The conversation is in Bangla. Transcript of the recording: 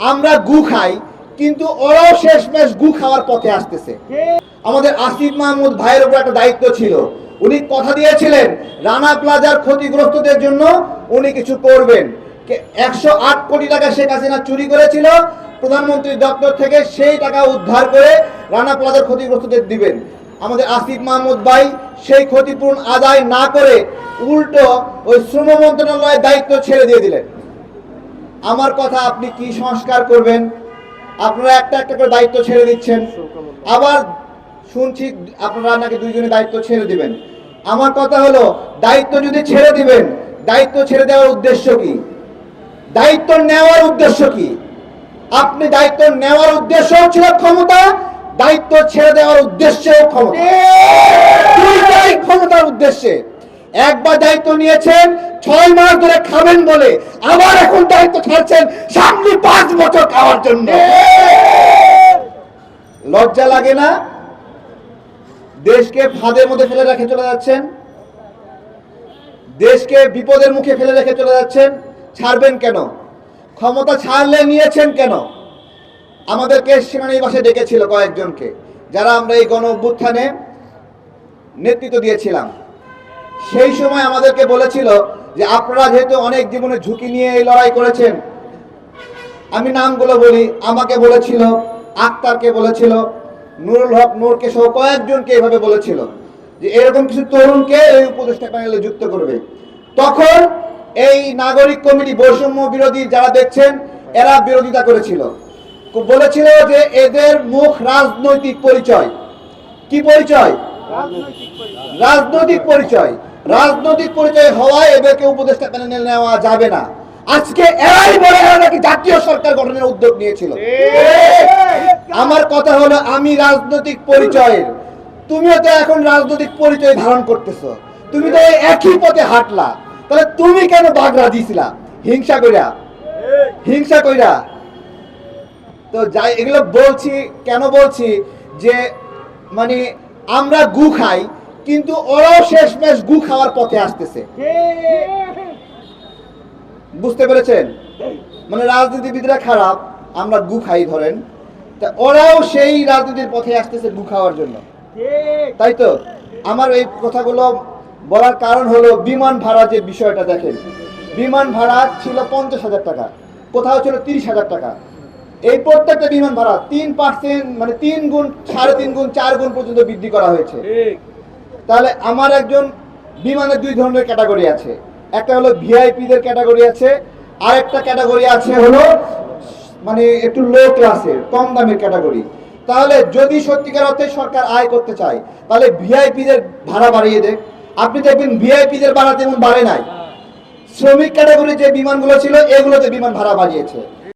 আমরা গু খাই কিন্তু ওরাও শেষমেশ গু খাওয়ার পথে আসতেছে। আমাদের আসিফ মাহমুদ ভাইয়ের উপর একটা দায়িত্ব ছিল। উনি কথা দিয়েছিলেন রানা প্লাজার ক্ষতিগ্রস্তদের জন্য উনি কিছু করবেন। একশো আট কোটি টাকা শেখ হাসিনা চুরি করেছিল প্রধানমন্ত্রীর দপ্তর থেকে সেই টাকা উদ্ধার করে রানা প্লাজার ক্ষতিগ্রস্তদের দিবেন। আমাদের আসিফ মাহমুদ ভাই সেই ক্ষতিপূরণ আদায় না করে উল্টো ওই শ্রম মন্ত্রণালয়ের দায়িত্ব ছেড়ে দিয়ে দিলেন। আমার কথা আপনি কি সংস্কার করবেন? আপনারা একটা একটা করে দায়িত্ব ছেড়ে দিচ্ছেন। আবার শুনছি আপনারা নাকি দুইজনে দায়িত্ব ছেড়ে দিবেন। আমার কথা হলো, দায়িত্ব যদি ছেড়ে দিবেন, দায়িত্ব ছেড়ে দেওয়ার উদ্দেশ্য কি? দায়িত্ব নেওয়ার উদ্দেশ্য কি? আপনি দায়িত্ব নেওয়ার উদ্দেশ্য ছিল ক্ষমতা, দায়িত্ব ছেড়ে দেওয়ার উদ্দেশ্যেও ক্ষমতা। ক্ষমতার উদ্দেশ্যে। একবার দায়িত্ব নিয়েছেন ছয় মাস ধরে খাবেন বলে আবার এখন দায়িত্ব ছাড়ছেন সামনে পাঁচ বছর খাওয়ার জন্য। লজ্জা লাগে না? দেশকে ফাঁদের মধ্যে ফেলে রেখে চলে যাচ্ছেন? দেশকে বিপদের মুখে ফেলে রেখে চলে যাচ্ছেন? ছাড়বেন কেন? ক্ষমতা ছাড়লে নিয়েছেন কেন? আমাদেরকে সেনানিবাসে ডেকেছিল কয়েকজনকে, যারা আমরা এই গণ অভ্যুত্থানে নেতৃত্ব দিয়েছিলাম। সেই সময় আমাদেরকে বলেছিল যে আপনারা যেহেতু অনেক জীবনে ঝুঁকি নিয়ে এই লড়াই করেছেন আমি নামগুলো বলি আমাকে বলেছিল আক্তারকে বলেছিল নুরুল হক নূরকে সহ কয়েকজনকে এভাবে বলেছিল যে এরকম কিছু তরুণকে এই উপদেষ্টা প্যানেলে যুক্ত করবে। তখন এই নাগরিক কমিটি বৈষম্য বিরোধী যারা দেখছেন এরা বিরোধিতা করেছিল। বলেছিল যে এদের মুখ রাজনৈতিক পরিচয়। কি পরিচয়। রাজনৈতিক পরিচয়। রাজনৈতিক পরিচয় হওয়ায় এদেরকে উপদেষ্টা প্যানেলে নেওয়া যাবে না। আজকে এরাই বলে নাকি জাতীয় সরকার গঠনের উদ্যোগ নিয়েছিল। আমার কথা হলো, আমি রাজনৈতিক পরিচয়ের। তুমিও তো এখন রাজনৈতিক পরিচয় ধারণ করতেছো। তুমি তো একই পথে হাঁটলা। তাহলে তুমি কেন বাগড়া দিছিলা? হিংসা কইরা। হিংসা কইরা। তো যাই, এগুলো বলছি, কেন বলছি যে মানে আমরা গু খাই কিন্তু ওরাও শেষ শেষমেশ গু খাওয়ার পথে আসতেছে। বুঝতে পেরেছেন? মানে রাজনীতিবিদরা খারাপ আমরা গু খাই ধরেন। তা ওরাও সেই রাজনীতির পথে আসতেছে গু খাওয়ার জন্য। তাই তো? আমার এই কথাগুলো বলার কারণ হলো বিমান ভাড়া যে বিষয়টা দেখেন। বিমান ভাড়া ছিল পঞ্চাশ হাজার টাকা কোথাও ছিল তিরিশ হাজার টাকা। এই প্রত্যেকটা বিমান ভাড়া তিন পার্সেন্ট মানে তিন গুণ সাড়ে তিন গুণ চার গুণ পর্যন্ত বৃদ্ধি করা হয়েছে। তাহলে আমার একজন বিমানের দুই ধরনের ক্যাটাগরি আছে। একটা হলো ভিআইপিদের ক্যাটাগরি আছে আর একটা ক্যাটাগরি আছে হলো মানে একটু লো ক্লাসের কম দামের ক্যাটাগরি। তাহলে যদি সত্যিকার অর্থে সরকার আয় করতে চায়, তাহলে ভিআইপিদের ভাড়া বাড়িয়ে দেখ। আপনি দেখবেন ভিআইপিদের ভাড়া তেমন বাড়ে নাই। শ্রমিক ক্যাটাগরি যে বিমানগুলো ছিল, এগুলোতে বিমান ভাড়া বাড়িয়েছে।